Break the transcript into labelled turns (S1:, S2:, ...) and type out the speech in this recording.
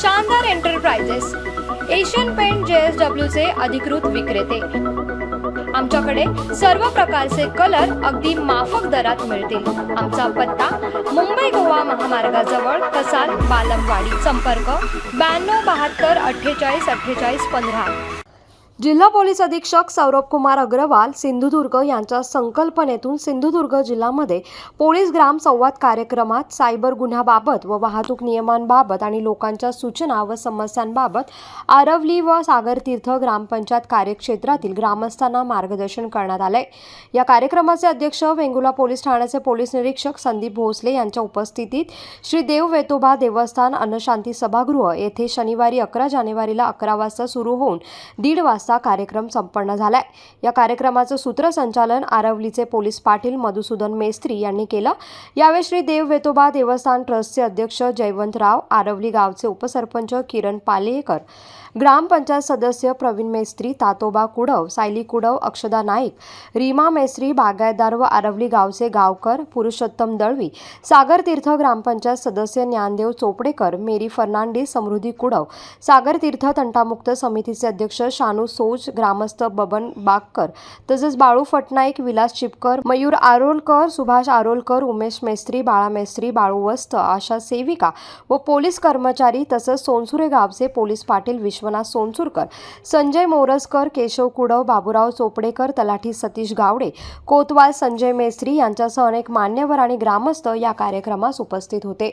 S1: Shandar enterprises Asian paint J S डब्ल्यूचे अधिकृत विक्रेते. आमच्याकडे सर्व प्रकारचे कलर अगदी माफक दरात मिळतील. आमचा पत्ता मुंबई गोवा महामार्गाजवळ कसाल बालमवाडी. संपर्क ब्याण्णव बहात्तर अठ्ठेचाळीस अठ्ठेचाळीस पंधरा. जिल्हा पोलीस अधीक्षक सौरभ कुमार अग्रवाल सिंधुदुर्ग यांच्या संकल्पनेतून सिंधुदुर्ग जिल्ह्यामध्ये पोलीस ग्राम संवाद कार्यक्रमात सायबर गुन्ह्याबाबत व वाहतूक नियमांबाबत आणि लोकांच्या सूचना व समस्यांबाबत आरवली व सागरतीर्थ ग्रामपंचायत कार्यक्षेत्रातील ग्रामस्थांना मार्गदर्शन करण्यात आलंय. या कार्यक्रमाचे अध्यक्ष वेंगुला पोलीस ठाण्याचे पोलीस निरीक्षक संदीप भोसले यांच्या उपस्थितीत श्री देव वेतोबा देवस्थान अन्नशांती सभागृह येथे शनिवारी अकरा जानेवारीला अकरा वाजता सुरू होऊन दीड वाजता कार्यक्रम संपन्न झालाय. या कार्यक्रमाचं सूत्रसंचालन आरवलीचे पोलीस पाटील मधुसूदन मेस्त्री यांनी केलं. यावेळी श्री देव वेतोबा देवस्थान ट्रस्टचे अध्यक्ष जयवंतराव आरवली गावचे उपसरपंच किरण पालेकर ग्रामपंचायत सदस्य प्रवीण मेस्त्री तातोबा कुडव सायली कुडव अक्षदा नाईक रीमा मेस्त्री बागायतदार व आरवली गावचे गावकर पुरुषोत्तम दळवी सागर तीर्थ ग्रामपंचायत सदस्य ज्ञानदेव चोपडेकर मेरी फर्नांडिस समृद्धी कुडव सागर तीर्थ तंटामुक्त समितीचे अध्यक्ष शानू सोज ग्रामस्थ बबन बागकर तसेच बाळू फटनाईक विलास चिपकर मयूर आरोलकर सुभाष आरोलकर उमेश मेस्त्री बाळा मेस्त्री बाळू वस्त आशा सेविका व पोलीस कर्मचारी तसंच सोनसुरे गावचे पोलीस पाटील विश्वनाथ सोनसुरकर संजय मोरजकर केशव कुडव बाबूराव चोपडेकर तलाठी सतीश गावडे कोतवाल संजय मेस्त्री यांच्यासह अनेक मान्यवर आणि ग्रामस्थ या कार्यक्रमास उपस्थित होते.